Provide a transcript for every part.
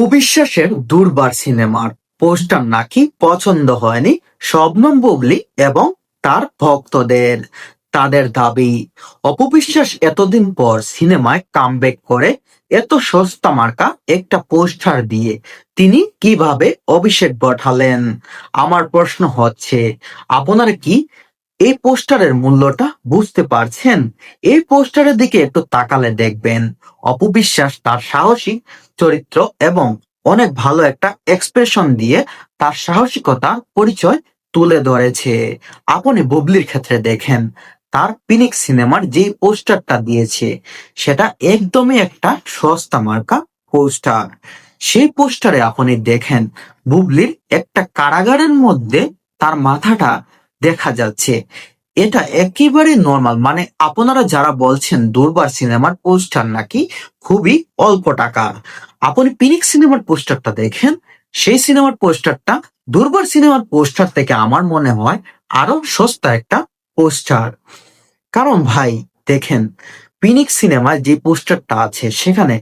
অপবিশ্বাসের দুর্বার সিনেমার পোস্টার নাকি পছন্দ হয়নি শবনম বুবলি এবং তার ভক্তদের। তাদের দাবি, অপবিশ্বাস এতদিন পর সিনেমায় কামব্যাক করে এত সস্তা মার্কা একটা পোস্টার দিয়ে তিনি কীভাবে অভিষেক ঘটালেন আমার প্রশ্ন হচ্ছে, আপনারা কি এই পোস্টারের মূল্যটা বুঝতে পারছেন? এই পোস্টারের দিকে একটু তাকালে দেখবেন। অপবিশ্বাস তার সাহসী চরিত্র এবং অনেক ভালো একটা এক্সপ্রেশন দিয়ে তার সাহসিকতার পরিচয় তুলে ধরেছে। আপনি বুবলির ক্ষেত্রে দেখেন, তার পিনিক সিনেমার যে পোস্টারটা দিয়েছে, সেটা একদমই একটা সস্তা মার্কা পোস্টার। সেই পোস্টারে আপনি দেখেন, বুবলির একটা কারাগারের মধ্যে তার মাথাটা দেখা যাচ্ছে। এটা একেবারে নর্মাল মানে আপনারা যারা বলছেন দুর্বার সিনেমার পোস্টার নাকি খুবই অল্প টাকার আপনি পিনিক সিনেমার পোস্টারটা দেখেন, সেই সিনেমার পোস্টারটা দুর্বার সিনেমার পোস্টার থেকে আমার মনে হয় আরও সস্তা একটা পোস্টার কারণ ভাই, দেখেন পিনিক সিনেমায় যে পোস্টারটা আছে, সেখানে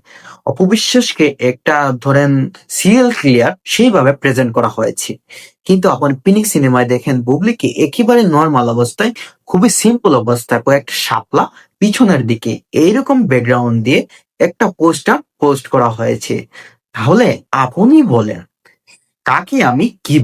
অপবিশ্বাসকে একটা ধরেন সিরিয়াল ক্লিয়ার সেইভাবে প্রেজেন্ট করা হয়েছে। কিন্তু আপনি পিনিক সিনেমায় দেখেন বুবলিকে একেবারে নর্মাল অবস্থায়, খুবই সিম্পল অবস্থায়, কয়েকটা শাপলা পিছনের দিকে এইরকম ব্যাকগ্রাউন্ড দিয়ে একটা পোস্টার পোস্ট করা হয়েছে। তাহলে আপনি বলেন কাকে আমি কি